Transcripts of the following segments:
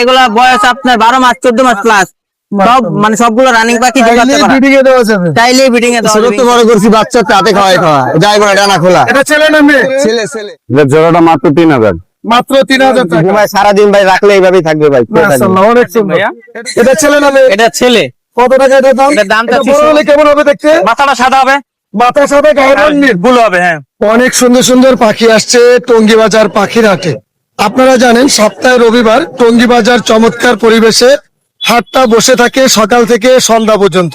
এগুলা বয়স আপনার বারো মাস চোদ্দ মাস প্লাস সব মানে সবগুলো রানিং পাখি করতে বিডিং এ দেওয়া যাবে চাইলেই বিডিং এ দেওয়া যাবে। বড় করছি বাচ্চা তাতে খাওয়াই খাওয়া। যাই বড় ডানা খোলা। এটা ছেলে না মেয়ে? ছেলে ছেলে। জোড়াটা মাত্র তিন হাজার। মাত্র তিন হাজার টাকা। ভাই সারাদিন ভাই রাখলে এইভাবেই থাকবে ভাই মাশাআল্লাহ, অনেক সুন্দর। এটা ছেলে না মেয়ে? এটা ছেলে। কত টাকা এটার দাম? এটা চাচ্ছি বড় হলে কেমন হবে দেখতে? মাথাটা সাদা হবে। মাথা সাথে গায়ের রং নীল। হবে হ্যাঁ। অনেক সুন্দর সুন্দর পাখি আসছে টঙ্গী বাজার পাখির হাটে। আপনারা জানেন, সপ্তাহে রবিবার টঙ্গী বাজার চমৎকার পরিবেশে হাটটা বসে থাকে সকাল থেকে সন্ধ্যা পর্যন্ত।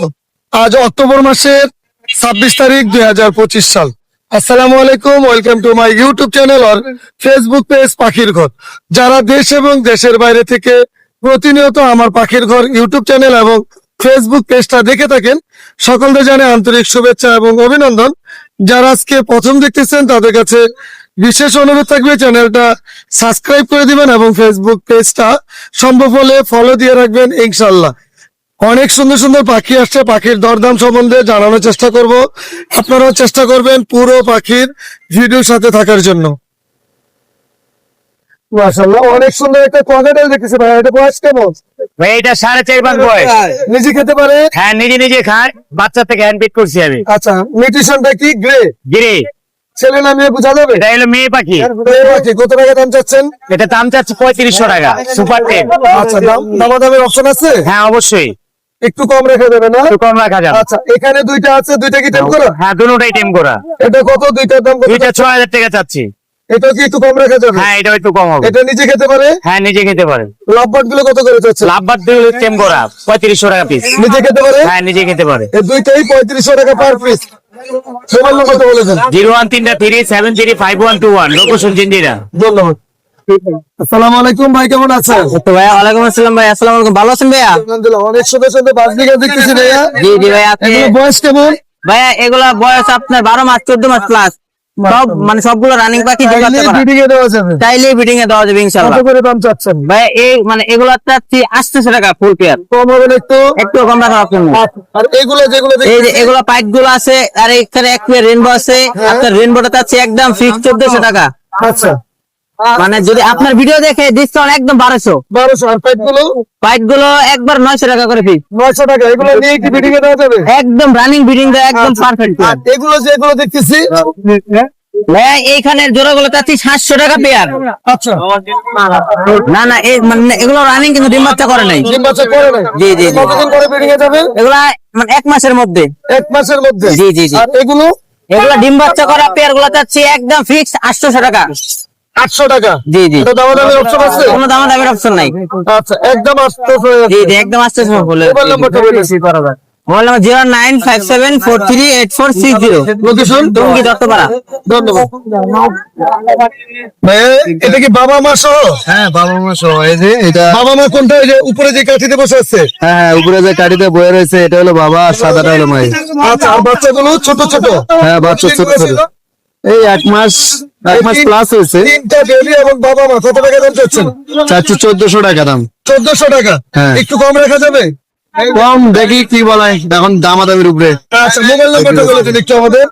আজ অক্টোবর মাসের ছাব্বিশ তারিখ দুই হাজার পঁচিশ সাল। আসসালামু আলাইকুম, welcome to my YouTube channel R Facebook page পাখির ঘর। যারা দেশ এবং দেশের বাইরে থেকে প্রতিনিয়ত আমার পাখির ঘর ইউটিউব চ্যানেল এবং ফেসবুক পেজটা দেখে থাকেন সকলকে জানে আন্তরিক শুভেচ্ছা এবং অভিনন্দন। যারা আজকে প্রথম দেখতেছেন, তাদের কাছে বিশেষ অনুরোধ থাকবে চ্যানেলটা সাবস্ক্রাইব করে দিবেন এবং ফেসবুক পেজটা সম্ভব হলে ফলো দিয়ে রাখবেন ইনশাল্লাহ অনেক সুন্দর সুন্দর পাখি আসছে পাখির দরদাম সম্বন্ধে জানানোর চেষ্টা করব। আপনারাও চেষ্টা করবেন পুরো পাখির ভিডিওর সাথে থাকার জন্য। মাশাআল্লাহ অনেক সুন্দর একটা ককাটেল দেখতেছি ভাই এটা বয়স কেমন? ভাই এটা সাড়ে চার মাস বয়স। নিজে খেতে পারে হ্যাঁ নিজে নিজে খায় বাচ্চা থেকে হ্যান্ড করছি আমি। আচ্ছা নিউট্রিশনটা কি? গ্রে গিরে ছেলে না মেয়ে বোঝা যাবে? এটা হলো মেয়ে পাখি। মেয়ে পাখি কত টাকা দাম চাচ্ছেন? এটা দাম চাচ্ছে পঁয়ত্রিশশো টাকা সুপার টেন আচ্ছা দাম দামাদামের অপশন আছে? হ্যাঁ অবশ্যই। একটু কম রেখে দেবে না? একটু কম রাখা যাবে। আচ্ছা এখানে দুইটা আছে দুইটা কি টেম করা? হ্যাঁ দুটোটাই টেম করা। এটা কত দুইটার দাম দুইটা ছয় হাজার টাকা চাচ্ছি। এটা কি একটু কম রাখা যাবে হ্যাঁ এটা একটু কম হবে। এটা নিজে খেতে পারে? হ্যাঁ নিজে খেতে পারে। লাভবাটগুলো কত করে দিয়ে টেম করা পঁয়ত্রিশশো টাকা পিস নিজে খেতে পারে? হ্যাঁ নিজে খেতে পারে। এই দুইটাই পঁয়ত্রিশশো টাকা পার পিস মোবাইল নম্বর কত বলে জিরো ওয়ান তিনটা three seven three five one two one location জিন্দিরা। ধন্যবাদ। আসসালামু আলাইকুম ভাই কেমন আছেন? তো ভাইয়া ওয়ালাইকুম আসসালাম ভাই আসসালাম আলাইকুম। ভালো আছেন ভাইয়া? আলহামদুলিল্লাহ অনেক সুন্দর সুন্দর বাস বিঘা দেখতেছি ভাইয়া। জি জি ভাই আপনি এগুলো বয়স কেমন? ভাইয়া এগুলা বয়স আপনার বারো মাস চোদ্দ মাস প্লাস সব মানে সবগুলো রানিং পাখি চাইলে বিডিং এ দেওয়া যাবে। ইনশাল্লাহ করে দাম চাচ্ছেন? ভাই এই মানে এগুলা চাচ্ছি আটশোশো টাকা ফুল পেয়ার কম হবে একটু? একটু কম রাখা আপনার আর এগুলো যেগুলো এই যে এগুলো পাইপগুলো আছে আর এখানে এক পেয়ার রেনবো আছে আপনার রেনবোটা চাচ্ছি একদম ফিক্স চোদ্দশো টাকা। আচ্ছা। মানে যদি আপনার ভিডিও দেখে ডিসকাউন্ট একদম বারোশো। বারোশো আর পাইপগুলো? পাইপগুলো একবার নয়শো টাকা করে ফিক্স নয়শো টাকা এগুলো নিয়ে কি বিডিং এ দেওয়া যাবে? একদম রানিং বিডিং দেয় একদম পারফেক্ট আর এগুলো যে এগুলো দেখতেছি? জোড়াগুলো চাচ্ছি সাতশো টাকা পেয়ার আচ্ছা। না না এই মানে এগুলো রানিং কিন্তু ডিম বাচ্চা করে নাই। ডিম বাচ্চা করে নাই? জি, জি। কতদিন বিডিং এ যাবে? এগুলা মানে এক মাসের মধ্যে। এক মাসের মধ্যে? জি, জি, জি। আর এগুলো? এগুলা ডিম বাচ্চা করা পেয়ারগুলো চাচ্ছি একদম ফিক্স আটশোশো টাকা। আটশো টাকা? জি জি। দামা দামের অপশন আছে? কোনো দামা দামের অপশন নাই। আচ্ছা একদম আটশো জি জি একদম আটশোশো বলে মোবাইল নাম্বারটা বলে mobile number zero nine five seven four three eight four six zero location Tongi Duttapara. ধন্যবাদ। এটা কি বাবা মা সহ? হ্যাঁ বাবা মা সহ। এই যে এটা বাবা মা কোনটা? ওই যে উপরে যে কাঠিতে বসে আছে? হ্যাঁ হ্যাঁ উপরে যে কাঠিতে বয়ে রয়েছে এটা হলো বাবা আর সাদাটা হলো মাই আচ্ছা আর বাচ্চাগুলো ছোট ছোট? হ্যাঁ বাচ্চা ছোট ছোট। এই এক মাস এক মাস প্লাস হয়েছে। তিনটা বেবি এবং বাবা মা কত টাকা দাম চাচ্ছেন? চাচ্ছি চোদ্দশো টাকা দাম। চোদ্দশো টাকা? হ্যাঁ। একটু কম রাখা যাবে? কম দেখি কি বলাই এখন দামাদামির উপরে। আচ্ছা মোবাইল নাম্বারটা বলে দিন একটু আমাদের।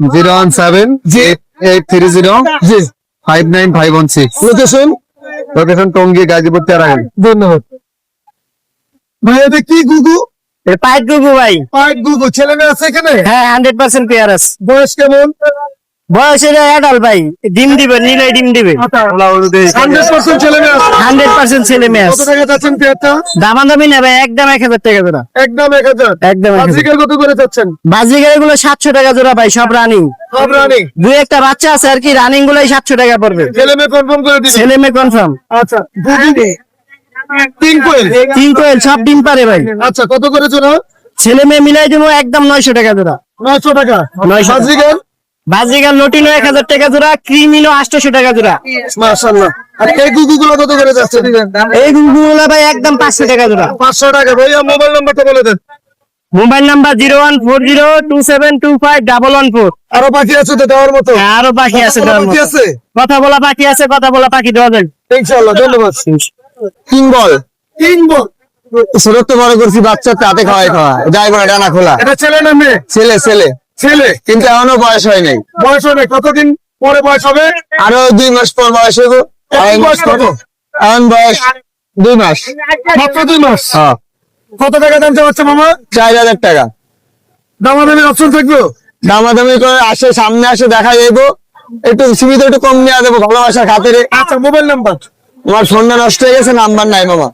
Zero one seven G. Eight three zero G. Five nine five one six. Location location Tongi Gazipur Teragan ধন্যবাদ। ভাই এটা কি গুগু? পাইট গুগু ভাই। পাইপ গুগু। ছেলে মেয়ে আছে এখানে? হ্যাঁ হান্ড্রেড পার্সেন্ট পেয়ার আছে বয়স কেমন? বয়স এটা অ্যাডাল ভাই ডিম দিবে নিলে ডিম দিবে। হান্ড্রেড পার্সেন্ট ছেলে মেয়ে টাকা দামা দামি নেবে একদম এক হাজার টাকা জোড়া। একদম এক হাজার। একদম এক হাজার। আজকের কত করে চাচ্ছেন? বাজিগারগুলো সাতশো টাকা জোড়া ভাই সব রানিং সব রানি দুই একটা বাচ্চা আছে আর কি রানিং গুলোই সাতশো টাকা পড়বে। ছেলে মেয়ে কনফার্ম করে ছেলে মেয়ে কনফার্ম আচ্ছা তিন কোয়েল? তিন কোয়েল সব ডিম পারে ভাই। আচ্ছা কত করে জোড়া? ছেলে মেয়ে মিলাই দেবো একদম নয়শো টাকা জোড়া। নয়শো টাকা। নয়শো। বাজিগার লটিনো এক হাজার টাকা জোড়া ক্রিমিনো আটশোশো টাকা জোড়া। মাশাল্লাহ আর এই গুগু গুলো কত করে যাচ্ছে? এই গুলো ভাই একদম পাঁচশো টাকা জোড়া। পাঁচশো টাকা। ভাইয়া মোবাইল নাম্বারটা বলে দেন। Mobile number zero one four zero two seven two five double one four. আরও বাকি আছে তো দেওয়ার মতো? আরও পাখি আছে বাকি আছে? কথা বলা পাখি আছে কথা বলা পাখি দেওয়া ইনশাআল্লাহ ধন্যবাদ। তিন বল। তিন বল। তো বড় করছি বাচ্চা তাতে খাওয়াই খাওয়া। যাই বড় ডানা খোলা। এটা ছেলে না মেয়ে? ছেলে ছেলে। ছেলে কিন্তু এখনও বয়স হয় নাই। বয়স হবে কতদিন পরে বয়স হবে? আরও দুই মাস পর বয়স এখন বয়স কত? এখন বয়স দুই মাস। মাত্র দুই মাস? হ্যাঁ। কত টাকা দাম চাচ্ছে মামা? চার হাজার টাকা। দামাদামির অপশন থাকল দামাদামি করে আসে সামনে আসে দেখা যাইবো। একটু সীমিত একটু কম নিয়ে দেবো ভালোবাসার খাতিরে। আচ্ছা মোবাইল নাম্বার আমার ফোনটা নষ্ট হয়ে গেছে নাম্বার নাই মামা।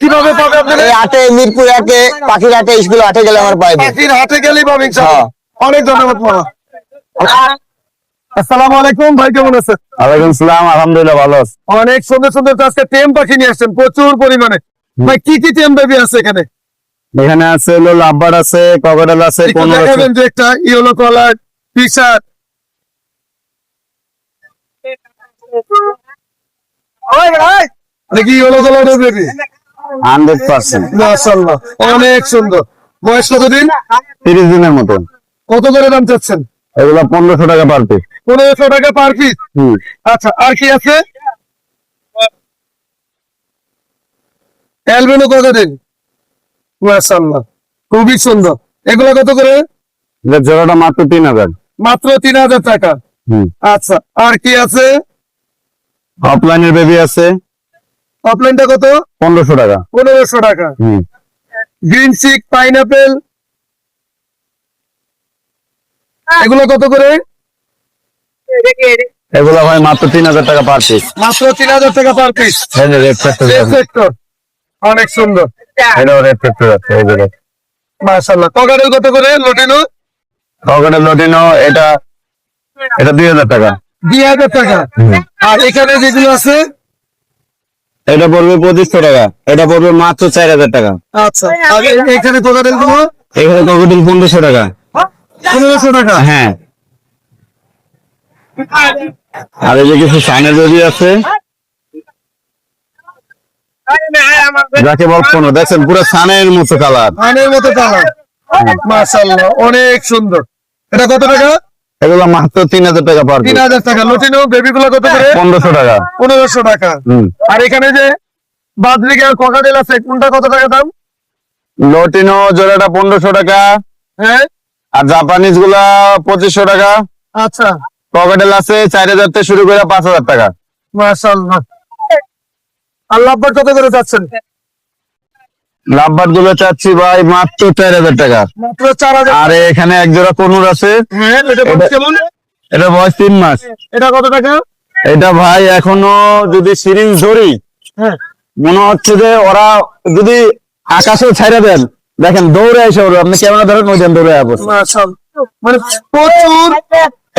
কীভাবে পাবে আপনারা? এই আটে মিরপুর একে পাখির আটে স্কুল আটে গেলে আমার পাইবে পাখির হাটে গেলেই পাবে ইনশাআল্লাহ। হ্যাঁ। অনেক ধন্যবাদ মামা। আসসালামু আলাইকুম ভাই কেমন আছেন? ওয়ালাইকুম সালাম আলহামদুলিল্লাহ ভালো আছে। অনেক সুন্দর সুন্দর আজকে টেম পাখি নিয়ে আসছেন প্রচুর পরিমাণে। ভাই কি কি টেম বেবি আছে এখানে? এখানে আছে হলো লাভবার আছে আছে কোন দেখাবেন যে একটা yellow colour T shirt yellow কালারের বেবি হান্ড্রেড পার্সেন্ট। মাশাআল্লাহ অনেক সুন্দর। বয়স কতদিন? তিরিশ দিনের মতো কত করে দাম চাচ্ছেন? এগুলো পনেরোশো টাকা পার পিস পনেরোশো টাকা পার পিস আচ্ছা আর কি আছে? অ্যালবেনো কত দিন মাশাআল্লাহ খুবই সুন্দর। এগুলো কত করে? জোড়াটা মাত্র তিন হাজার। মাত্র তিন হাজার টাকা। আচ্ছা আর কি আছে? অফলাইনের বেবি আছে। অফলাইনটা কত? পনেরোশো টাকা। পনেরোশো টাকা। গ্রিন চিক পাইনাপেল এগুলো কত করে? এগুলো হয় মাত্র তিন হাজার টাকা পার পিস মাত্র তিন হাজার টাকা পার পিস রেড ফ্যাক্টর অনেক সুন্দর। এটাও রেড ফ্যাক্টর আছে যে মাশাআল্লাহ। কত করে? লটিনো ককটেল লটিনো এটা এটা দুই হাজার টাকা। দুই হাজার টাকা। আর এখানে যেগুলো আছে? এটা পড়বে পঁচিশশো টাকা। এটা পড়বে মাত্র চার হাজার টাকা। আচ্ছা। আর এখানে কোকাটেলগুলো? এখানে ককটেল পনেরোশো টাকা। পনেরোশো টাকা? হ্যাঁ। আর এই যে কিছু সাইনের বেবি আছে। যাকে বল কোনো দেখছেন পুরো সানের মতো কালার ধানের মতো কালার মাশাআল্লাহ অনেক সুন্দর। এটা কত টাকা? এগুলো মাত্র তিন হাজার টাকা পার তিন হাজার টাকা। লটিনো বেবি গুলো কত করে? পনেরোশো টাকা। পনেরোশো টাকা। আর এখানে যে বাদরিকা ককাটেল আছে কোনটা কত টাকা দাম? লটিনো জোড়াটা পনেরোশো টাকা। হ্যাঁ। আর জাপানিজগুলা পঁচিশশো টাকা। আচ্ছা। পকেটেল আছে চার হাজার থেকে শুরু করে পাঁচ হাজার টাকা। মাশাআল্লাহ। আল্লাহ কত করে যাচ্ছেন লাভবারগুলো চাচ্ছি ভাই মাত্র চার হাজার টাকা। মাত্র চার হাজার আর এখানে এক জোড়া কনুর আছে। হ্যাঁ এটা বয়স তিন মাস। এটা কত টাকা? এটা ভাই এখনও যদি সিরিঞ্জ ধরি হ্যাঁ। মনে হচ্ছে যে ওরা যদি আকাশে ছেড়ে দেন দেখেন দৌড়ে এসে ওরা আপনি ক্যামেরা ধরেন ওই দৌড়ে পড়ছে। মানে প্রচুর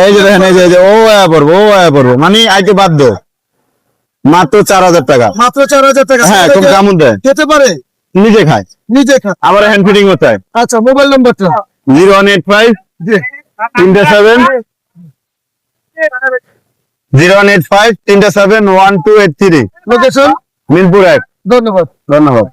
এই যে দেখেন এই যে ও আয়া পড়ব ও আয়া পড়ব। মানে আইতে বাধ্য। মাত্র চার হাজার টাকা। মাত্র চার হাজার টাকা। হ্যাঁ খুব কামড় দেয়। খেতে পারে? নিজে খায়। নিজে খা আবার হ্যান্ড ফিটিং হতে হয়। আচ্ছা মোবাইল নাম্বারটা জিরো ওয়ান এইট ফাইভ তিনটে seven zero one eight five তিনটে seven one two eight three location Mirpur এক। ধন্যবাদ। ধন্যবাদ।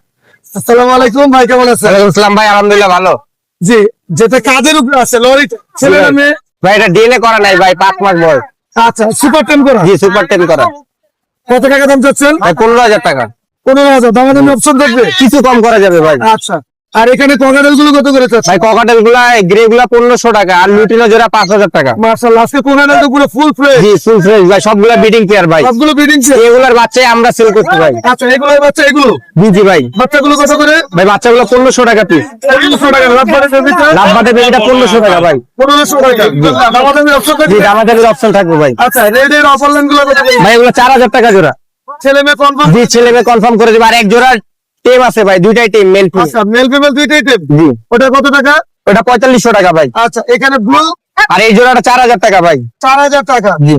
আসসালামু আলাইকুম ভাই কেমন আছেন? ইসলাম ভাই আলহামদুলিল্লাহ ভালো। জি যেটা কাজের উপরে আছে লরি ছেলে না মেয়ে? ভাই এটা ডিএনএ করা নাই ভাই পাঁচ মাস বয়স। আচ্ছা সুপার টেন করা? জি সুপার টেন করা। কত টাকা দাম চাচ্ছেন? ভাই পনেরো হাজার টাকা। পনেরো হাজার দাম অপশন থাকবে? কিছু কম করা যাবে ভাই। আচ্ছা। আর এখানে ককাটেলগুলো কত করে ভাই ককাটেলগুলা গ্রে গুলা পনেরোশো টাকা আর লুটিনো জোড়া পাঁচ হাজার টাকা। মার্শাল্লাহ আজকে কোকাটেল তো পুরো ফুল ফ্রেশ জি ফুল ফ্রেশ ভাই সবগুলা বিডিং পেয়ার ভাই। সবগুলো বিডিং এগুলার বাচ্চাই আমরা সেল করতে ভাই। আচ্ছা এগুলো বাচ্চা এগুলো? জি জি ভাই। বাচ্চাগুলো কত করে? ভাই বাচ্চাগুলো পনেরোশো টাকা পিস পনেরোশো টাকা লাভবাটে বেবিটা পনেরোশো টাকা ভাই। পনেরোশো টাকা। দামাদামি অপশন জি থাকবে? দামাদামির অপশন থাকবে ভাই। আচ্ছা রেডের অফার লাইনগুলো ভাই এগুলো চার হাজার টাকা জোড়া। ছেলে মেয়ে কনফার্ম জি ছেলে মেয়ে কনফার্ম করে দেবে। আর এক জোড়া টেম আছে ভাই দুইটাই টেম মেল ফিল আচ্ছা মেল ফিমেল দুইটাই জি। ওটা কত টাকা? ওটা পঁয়তাল্লিশশো টাকা ভাই। আচ্ছা এখানে ব্লু আর এই জোড়াটা চার হাজার টাকা ভাই। চার হাজার টাকা। জি।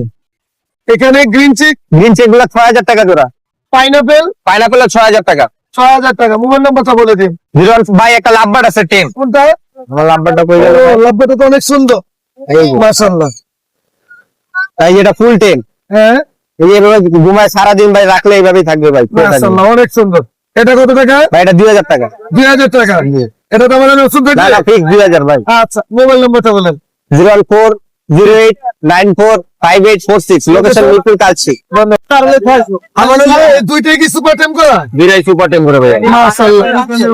এখানে গ্রিন চিক গ্রিন চেকগুলো ছয় হাজার টাকা জোড়া। পাইনাপেল পাইনাপেল ছয় হাজার টাকা। ছয় হাজার টাকা। মোবাইল নাম্বারটা বলে দিন। জিরো ভাই একটা লাভবাট আছে টেম। কোনটা? আমার লাভবাটটা কই গেল ও, লাভবাটা তো অনেক সুন্দর। মাশাআল্লাহ। তাই এটা ফুল টেম। হ্যাঁ। এই যে এভাবে ঘুমায় সারাদিন ভাই রাখলে এইভাবেই থাকবে ভাই মাশাআল্লাহ অনেক সুন্দর। এটা কত টাকা? ভাই এটা 2000 টাকা। 2000 টাকা। এটা তো বলেন ওষুধ না না ফিক্স 2000 ভাই। আচ্ছা মোবাইল নাম্বারটা বলেন। 014 08 94 five eight four six location Mirpur কালচি। আমার হলো এই দুইটাই কি সুপার টেম করা? বিরাই সুপার টেম্পোরা ভাইয়া। মাশাআল্লাহ।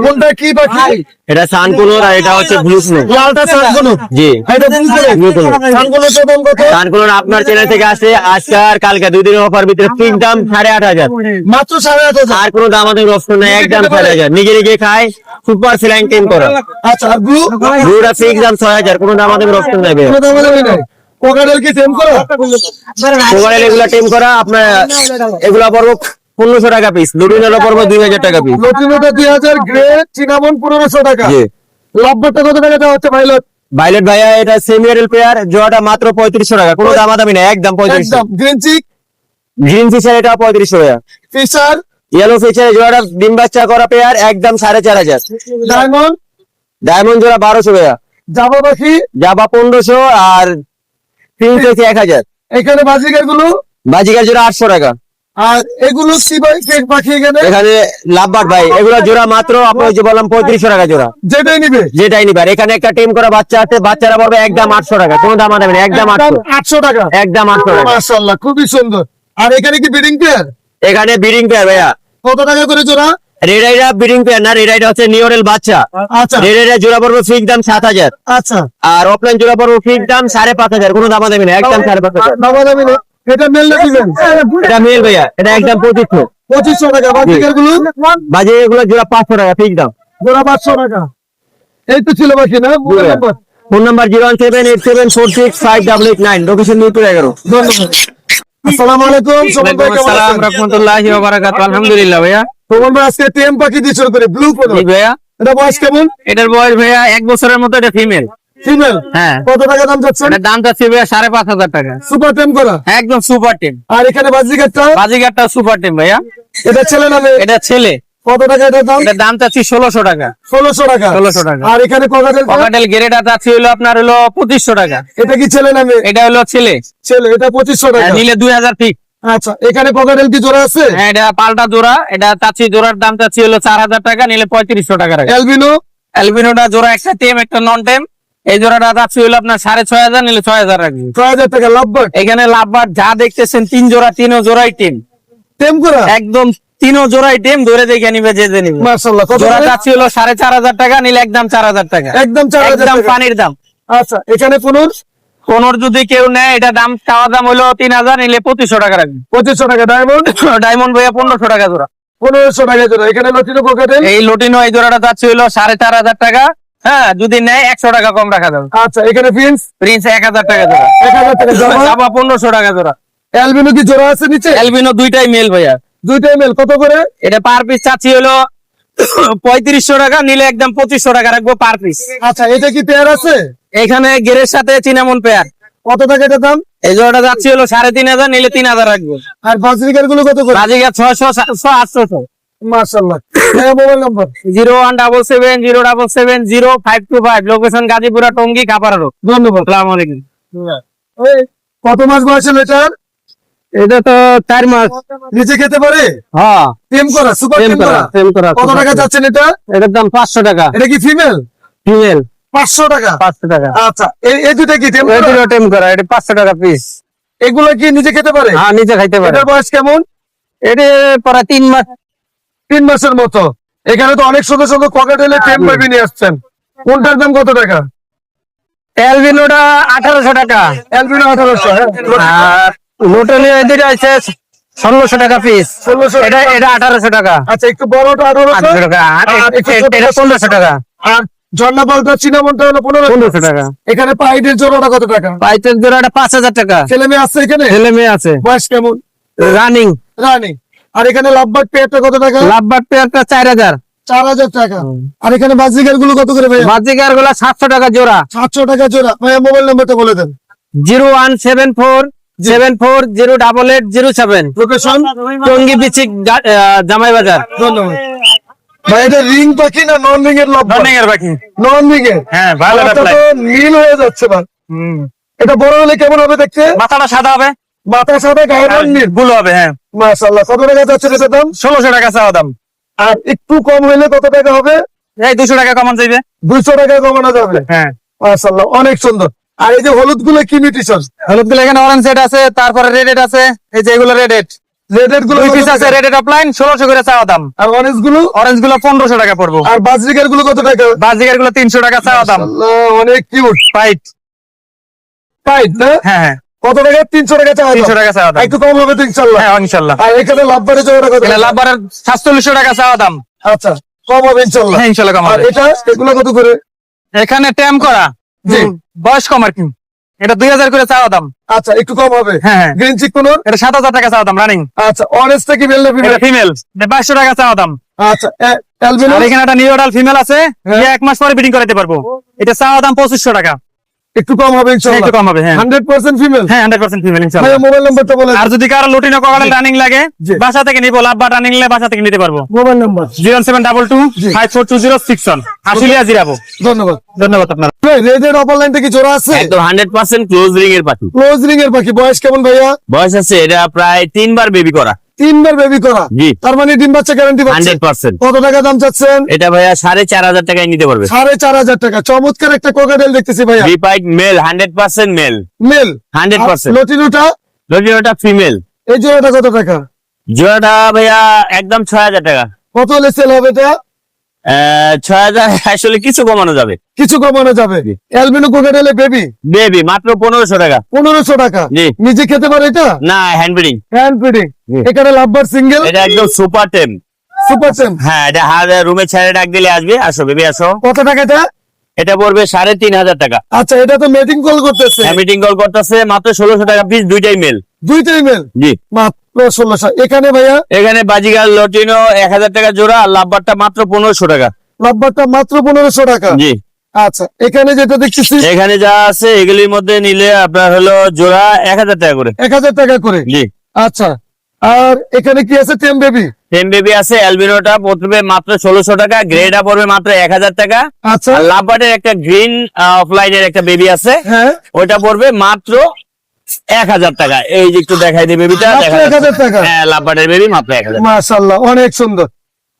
কোনটা কি পাখি এটা সানকুলোর আর এটা হচ্ছে ব্লু স্নো লালটা সানগুলো জি। এটা ব্লু কালার Blue color। তো দাম কত সানকুলোর আপনার চ্যানেল থেকে আসে আজকে আর কালকে। দুই দিনের অফার ভিতরে ফিক্স দাম সাড়ে আট হাজার। মাত্র সাড়ে আট হাজার। আর কোনো দাম আমাদের অপশন নাই একদম সাড়ে হাজার। নিজে নিজে খায় সুপার ফ্লাইং টেম করা। আচ্ছা ব্লু ব্লুটা দাম কোনো দাম আমাদের অপশন নাই কোনো দাম না কোকাডেল কি টেম করা? মোবাইল এগুলা টেম করা আপনার এগুলা পড়ব পনেরোশো টাকা পিস পড়ব দুই হাজার টাকা পিস লটিনোটা দুই হাজার গ্রে চিনামন পনেরোশো টাকা। জি। লাভবারটা কত টাকা দেওয়া হচ্ছে ভাইলেট ভাইয়া এটা পেয়ার মাত্র পঁয়ত্রিশশো টাকা। কোনো দাম দামি না একদম পঁয়ত্রিশশো। গ্রিন চিক গ্রিন ফিশার এটা পঁয়ত্রিশশো টাকা ফিশার ইয়েলো ফিশার জোয়াটা ডিম বাচ্চা করা পেয়ার একদম সাড়ে চার হাজার। ডায়মন্ড ডায়মন্ড জোড়া বারোশো টাকা জাবা পাখি? জাবা পনেরোশো আর প্রিন্স হচ্ছে এক হাজার। এখানে বাজিকারগুলো বাজিকার জোড়া আটশো টাকা। আর এগুলো কি ভাই কেক পাখি এখানে এখানে লাভবার ভাই এগুলো জোড়া মাত্র আপনার যে বললাম পঁয়ত্রিশশো টাকা জোড়া। যেটাই নিবে। যেটাই নিবার এখানে একটা টিম করা বাচ্চা আছে বাচ্চারা পড়বে একদম আটশো টাকা কোনো দাম দামি না একদম আটশো। টাকা। একদম আটশো টাকা। মাশাল্লাহ খুবই সুন্দর। আর এখানে কি বিডিং পেয়ার এখানে বিডিং পেয়ার ভাইয়া। কত টাকা করে জোড়া? রেডাইরা বিডিং পেয়ার না? রেডাইরা হচ্ছে নিওরেল বাচ্চা। আচ্ছা। রেডাইরা জোড়া পড়বে ফিক্স দাম সাত হাজার। আচ্ছা। আর অফলাইন জোড়া পড়বে ফিক্স দাম সাড়ে পাঁচ হাজার। কোনো দাম দামি না একদম সাড়ে পাঁচ হাজার। বাবা দামি না এটা মেল না এটা মেল ভাইয়া। এটা একদম পঁচিশশো। পঁচিশশো টাকা। বাজিকারগুলো বাজে এগুলো জোড়া পাঁচশো টাকা ফিক্স দাম। জোড়া পাঁচশো টাকা। এই তো ছিল বাকি না? Phone number zero one seven eight seven four six five double eight nine. Location Mirpur এগারো। ধন্যবাদ। আসসালামু আলাইকুম? রহমতুল্লাহি আলহামদুলিল্লাহ ভাইয়া। ভাই আজকে টেম পাখি দিয়ে শুরু করে ব্লু কোন ভাইয়া? এটা বয়স কেমন? এটার বয়স ভাইয়া এক বছরের মতো এটা ফিমেল ফিমেল হ্যাঁ। কত টাকা দাম যাচ্ছে এটার দাম চাচ্ছি ভাইয়া সাড়ে পাঁচ হাজার টাকা। সুপার টেম করা? একদম সুপার টিম আর এখানে বাজিকারটা বাজিগারটা সুপার টিম ভাইয়া। এটা ছেলে নামে এটা ছেলে। কত টাকা এটার দাম? এটার দাম চাচ্ছি ষোলোশো টাকা। ষোলোশো টাকা। 1600 টাকা। আর এখানে ককাটেল পকেটেল গেরেটা চাচ্ছি হলো আপনার হলো পঁচিশশো টাকা। এটা কি ছেলে নামে এটা হলো ছেলে। ছেলে এটা পঁচিশশো টাকা। হ্যাঁ, নিলে দুই হাজার ফিক আচ্ছা এখানে ককাটেল কি জোড়া আছে? হ্যাঁ এটা পাল্টা জোড়া। এটা চাচ্ছি জোড়ার দাম চাচ্ছি হলো চার হাজার টাকা নিলে পঁয়ত্রিশশো টাকা রাখা। অ্যালবিনো অ্যালবিনোটা জোড়া একটা টেম একটা নন টেম এই জোড়াটা হলো আপনার সাড়ে ছয় হাজার নিলে ছয় হাজার রাখবি। ছয় হাজার টাকা লাভবার্ড এখানে লাভবার যা দেখতেছেন তিন জোড়া তিনও জোড়াই টিম টেম করা? একদম তিনও জোড়াই টিম ধরে দেখে নিবে যে নিবে। মার্শাল্লাহ জোড়া? চাচ্ছি হলো সাড়ে চার হাজার টাকা নিলে একদম চার হাজার টাকা। একদম চার হাজার পানির দাম। আচ্ছা এখানে পুনর কোনোর যদি কেউ নেয় এটা দাম চাওয়া দাম হলো তিন হাজার নিলে পঁচিশশো টাকা রাখবি। পঁচিশশো টাকা ডায়মন্ড ডায়মন্ড ভাইয়া পনেরোশো টাকা জোড়া। পনেরোশো টাকা জোড়া। এখানে লটিনো ককাটেল এই লটিনো এই জোড়াটা চাচ্ছি হলো সাড়ে চার হাজার টাকা। হ্যাঁ যদি নেয় একশো টাকা কম রাখা যাবে। আচ্ছা এখানে ফিন্স প্রিন্স এক হাজার টাকা জোড়া। এক হাজার টাকা জমা জাবা পনেরোশো টাকা জোড়া। অ্যালবিনো কি জোড়া আছে নিচে? অ্যালবিনো দুইটাই মেল ভাইয়া। দুইটাই মেল কত করে? এটা পার পিস চাচ্ছি হলো পঁয়ত্রিশশো টাকা নিলে একদম পঁচিশশো টাকা রাখব পার পিস আচ্ছা এটা কি পেয়ার আছে? এখানে গেরের সাথে চিনামন পেয়ার কত টাকা এটা দাম? এই জোড়াটা যাচ্ছি হলো সাড়ে তিন হাজার নিলে তিন হাজার রাখব। আরগুলো কত করে? রাজিকা ছয়শো সাতশো আটশো মার্শাল্লাহ mobile number zero one double seven zero double seven zero five two five. Location Gazipura Tongi কাপারা ধন্যবাদ। কত মাস বয়সের এটার এটা তো চার মাস। নিচে খেতে পারে? হ্যাঁ। টেম করা সুপার টেম করা সেম করা কত টাকা যাচ্ছেন এটা? এটার দাম পাঁচশো টাকা। এটা কি ফিমেল ফিমেল পাঁচশো টাকা? পাঁচশো টাকা। আচ্ছা এই দুটা কি টেম করা? এটিরও টেম করা এটা পাঁচশো টাকা পিস এগুলো কি নিজে খেতে পারে? হ্যাঁ নিচে খাইতে পারে। এটার বয়স কেমন? এটা প্রায় তিন মাস। তিন মাসের মতো। এখানে তো অনেক সুন্দর সুন্দর ককাটেলের টেম বেবি নিয়ে আসছেন। কোনটার দাম কত টাকা? অ্যালবিনোটা আঠারোশো টাকা। অ্যালবিনো আঠারোশো আর আছে ষোলোশো টাকা পিস ষোলোশো এটা এটা আঠারোশো টাকা। আচ্ছা একটু বড়টা আঠারোশো। আঠারোশো টাকা। এটা- পনেরোশো টাকা। আর ঝর্ণা বলটা চিনামনটা হলো পনেরো পনেরোশো টাকা। এখানে পাইডের জোড়াটা কত টাকা? পাইতের জোড়াটা পাঁচ হাজার টাকা। ছেলে মেয়ে আসছে এখানে? ছেলে মেয়ে আছে। বয়স কেমন? রানিং। রানি। আর এখানে লাভবাট পেয়ারটা কত টাকা? লাভবার পেয়ারটা চার হাজার। চার হাজার টাকা। আর এখানে বাজিকারগুলো কত করে ভাইয়া? বাজিকারগুলা সাতশো টাকা জোড়া। সাতশো টাকা জোড়া। ভাইয়া মোবাইল নাম্বারটা বলে দেন। Zero one seven four seven four zero double eight zero seven location Tongi আহ, জামাই বাজার। ধন্যবাদ। ভাই এটা রিং পাখি না নন রিং এর লাভবাট এর বাকি নন রিং এর হ্যাঁ ভালো নীল হয়ে যাচ্ছে ভাই। এটা বড় হলে কেমন হবে দেখতে? মাথাটা সাদা হবে। মাথা সাদা গায়ে রং নীল। গুলো হবে হ্যাঁ। মাশাআল্লাহ কত টাকা যাচ্ছে দাম? ষোলোশো টাকা চাওয়া দাম। আর একটু কম হইলে কত টাকা হবে? এই দুশো টাকা কমান যাইবে। দুইশো টাকা কমানো যাবে। হ্যাঁ। মাশাআল্লাহ অনেক সুন্দর। আর এই যে হলুদগুলো কি মিউটেশন হলুদগুলো এখানে অরেঞ্জ রেড আছে তারপরে রেড রেড আছে এই যে এগুলো রেড রেডগুলো পিস আছে অফলাইন করে চাওয়া দাম। আর অরেঞ্জগুলো অরেঞ্জগুলো টাকা পড়ব। আর বাজরিকারগুলো কত টাকা? বাজিকারগুলো তিনশো টাকা চাওয়া দাম। অনেক কিউট ফাইট পাইট না? হ্যাঁ হ্যাঁ। কত টাকা? তিনশো টাকা চাওয়া তিনশো টাকা চাওয়া দাম। একটু কম হবে তো ইনশাল্লাহ হ্যাঁ ইনশাল্লাহ আর এখানে লাভবারের জোড়াটা কত লাভবারের সাতচল্লিশশো টাকা চাওয়া দাম। আচ্ছা কম হবে ইনশাল্লাহ হ্যাঁ ইনশাল্লাহ কম আর হবে। এটা এগুলো কত করে? এখানে ট্যাম করা। বয়স কম আর কি। এটা দুই হাজার করে চাওয়া দাম। আচ্ছা একটু কম হবে। হ্যাঁ হ্যাঁ। গ্রিন চিক কোন এটা সাত হাজার টাকা চাওয়া দাম রানিং আচ্ছা অরেঞ্জ থেকে এটা ফিমেল বাইশশো টাকা চাওয়া দাম। আচ্ছা এখানে একটা নিউডাল ফিমেল আছে। হ্যাঁ। এক মাস পরে বিডিং করাতে পারব। এটা চাওয়া দাম পঁচিশশো টাকা। একটু কম হবে হ্যাঁ, ইনশাল্লাহ একটু কম হবে হ্যাঁ। হান্ড্রেড পার্সেন্ট ফিমেল হ্যাঁ হান্ড্রেড পার্সেন্ট ফিমেল ভাইয়া মোবাইল নাম্বারটা বলে আর যদি কারও লুটিনো ককালে রানিং লাগে। বাসা থেকে নিবো লাভবা রানিং বাসা থেকে নিতে পারব। Mobile number zero seven double two জি। Five four two zero six one Ashulia Zirabo. ধন্যবাদ। ধন্যবাদ আপনার। রেডের অপার লাইনটা কি জোড়া আছে? একদম হান্ড্রেড পার্সেন্ট ক্লোজ রিং এর পাখি। ক্লোজ রিং এর পাখি। বয়স কেমন ভাইয়া? বয়স আছে এটা প্রায় তিনবার বেবি করা। তিনবার বেবি করা। তার মানে ডিম বাচ্চা গ্যারান্টি পাচ্ছেন হান্ড্রেড পার্সেন্ট। কত টাকা দাম চাচ্ছেন? এটা ভাইয়া সাড়ে চার হাজার টাকায় নিতে পারবে। সাড়ে চার হাজার টাকা। চমৎকার একটা কোকাডেল দেখতেছি ভাইয়া। রিপাইড male hundred percent male male hundred percent. লটিনোটা লটিনোটা ফিমেল এই জোড়াটা কত টাকা? জোড়াটা ভাইয়া একদম ছয় হাজার টাকা। কত হলে সেল হবে এটা? ছয় হাজার আসলে কিছু কমানো যাবে। কিছু কমানো যাবে। অ্যালবিনো কোকাটেলে বেবি বেবি মাত্র পনেরোশো টাকা। পনেরোশো টাকা? জি। নিজে খেতে পারে এটা? না হ্যান্ড ব্রিডিং হ্যান্ড ফিডিং এখানে লাভবার সিঙ্গেল এটা একদম সুপার টেম সুপার সেম হ্যাঁ এটা হার রুমে ছেড়ে ডাক দিলে আসবে। আসো বেবি আসো। কত টাকা এটা? এটা পড়বে সাড়ে তিন হাজার টাকা। আচ্ছা এটা তো মেটিং কল করতেছে। মিটিং কল করতেছে মাত্র ষোলোশো টাকা পিস দুইটাই মেল দুইটাই মেল জি। মাত্র ষোলোশো। এখানে ভাইয়া? এখানে বাজিগার লটিনো এক হাজার টাকা জোড়া আর লাভবারটা মাত্র পনেরোশো টাকা। লাভবারটা মাত্র পনেরোশো টাকা? জি। আচ্ছা এখানে যেটা দেখতেছি এখানে যা আছে এগুলির মধ্যে নিলে আপনার হলো জোড়া এক হাজার টাকা করে। এক হাজার টাকা করে? জি। আচ্ছা আর এখানে কি আছে টেম বেবি টেন বেবি আছে অ্যালবিনোটা পড়বে মাত্র ষোলোশো টাকা গ্রেটা পড়বে মাত্র এক হাজার টাকা। আচ্ছা। লাভবার্ডের একটা গ্রিন অফলাইনের একটা বেবি আছে। হ্যাঁ। ওইটা পড়বে মাত্র এক হাজার টাকা। এই যে একটু দেখাই দিই বেবিটা মাত্র দেখা 1000 টাকা? হ্যাঁ লাভবার্ডের বেবি মাত্র এক হাজার মাশাল্লাহ অনেক সুন্দর।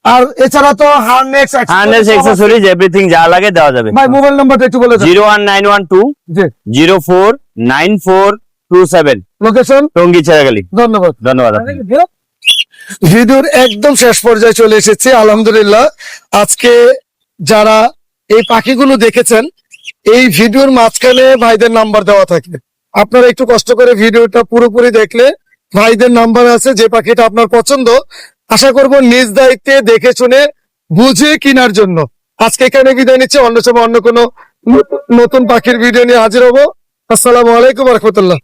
আর এছাড়া তো হার্নেক্স হান্ড্রেড এক্সেসরিজ এভরিথিং যা লাগে দেওয়া যাবে। ভাই মোবাইল নাম্বারটা একটু বলে nine four two location Tongi ছেড়াগালি। ধন্যবাদ। ধন্যবাদ। ভিডিওর একদম শেষ পর্যায়ে চলে এসেছে আলহামদুলিল্লাহ। আজকে যারা এই পাখিগুলো দেখেছেন এই ভিডিওর মাঝখানে ভাইদের নাম্বার দেওয়া থাকে। আপনারা একটু কষ্ট করে ভিডিওটা পুরোপুরি দেখলে ভাইদের নাম্বার আছে, যে পাখিটা আপনার পছন্দ। আশা করব নিজ দায়িত্বে দেখে শুনে বুঝে কেনার জন্য। আজকে এখানে বিদায় নিচ্ছে। অন্য সময় অন্য কোনো নতুন পাখির ভিডিও নিয়ে হাজির হব। আসসালামু আলাইকুম রহমতুল্লাহ।